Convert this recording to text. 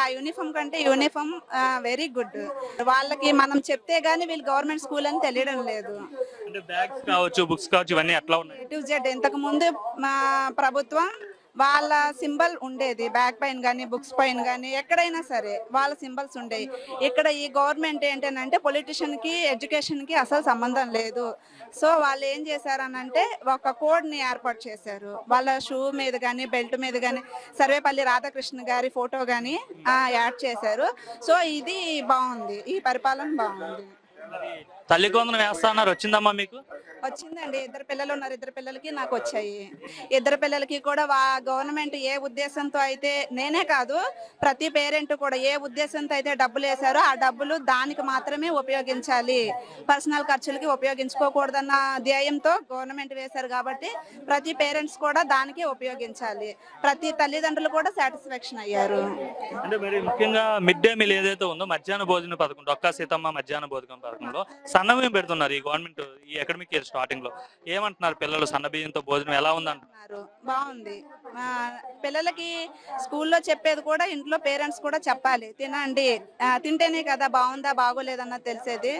ఆ యూనిఫామ్ కంటే uniform very good వాళ్ళకి మనం చెప్తే గానీ వీళ్ళు గవర్నమెంట్ స్కూల్ అని తెలియడం లేదు. అంటే బ్యాగ్స్ కావచ్చు బుక్స్ కావచ్చు ఇవన్నీ ఎట్లా ఉన్నాయి? ఇంతకు ముందు మా ప్రభుత్వం వాళ్ళ సింబల్ ఉండేది బ్యాక్ పైన కానీ బుక్స్ పైన కానీ ఎక్కడైనా సరే వాళ్ళ సింబల్స్ ఉండేవి. ఇక్కడ ఈ గవర్నమెంట్ ఏంటంటే పొలిటీషియన్కి ఎడ్యుకేషన్కి కి అసలు సంబంధం లేదు. సో వాళ్ళు ఏం చేశారనంటే ఒక కోడ్ని ఏర్పాటు చేశారు. వాళ్ళ షూ మీద కానీ బెల్ట్ మీద కానీ సర్వేపల్లి రాధాకృష్ణ గారి ఫోటో కానీ యాడ్ చేశారు. సో ఇది బాగుంది. ఈ పరిపాలన బాగుంది. తల్లి కొందరం వేస్తా అన్నారు. వచ్చిందమ్మా మీకు? వచ్చిందండి. ఇద్దరు పిల్లలు ఉన్నారు. ఇద్దరు పిల్లలకి నాకు వచ్చాయి. ఇద్దరు పిల్లలకి కూడా వా గవర్నమెంట్ ఏ ఉద్దేశంతో అయితే నేనే కాదు ప్రతి పేరెంట్ కూడా ఏ ఉద్దేశంతో అయితే డబ్బులు వేశారో ఆ డబ్బులు దానికి మాత్రమే ఉపయోగించాలి. పర్సనల్ ఖర్చులకి ఉపయోగించుకోకూడదన్న ధ్యేయంతో గవర్నమెంట్ వేశారు కాబట్టి ప్రతి పేరెంట్స్ కూడా దానికి ఉపయోగించాలి. ప్రతి తల్లిదండ్రులు కూడా సాటిస్ఫాక్షన్ అయ్యారు. అంటే మరి ముఖ్యంగా మిడ్ డే మీల్ ఏదైతే ఉందో మధ్యాహ్న భోజన పథకం డొక్కా సీతమ్మ మధ్యాహ్న భోజనం పథకంలో సన్నమయం పెడుతున్నారు ఈ గవర్నమెంట్ ఈ అకాడమిక్ ఇయర్ స్టార్టింగ్లో. ఏమంటున్నారు పిల్లలు సన్న బియ్యంతో భోజనం ఎలా ఉందంటున్నారు బాగుంది. ఆ, పిల్లలకి స్కూల్లో చెప్పేది కూడా ఇంట్లో పేరెంట్స్ కూడా చెప్పాలి. తినండి. ఆ, తింటేనే కదా బాగుందా బాగోలేదన్నది తెలిసేది.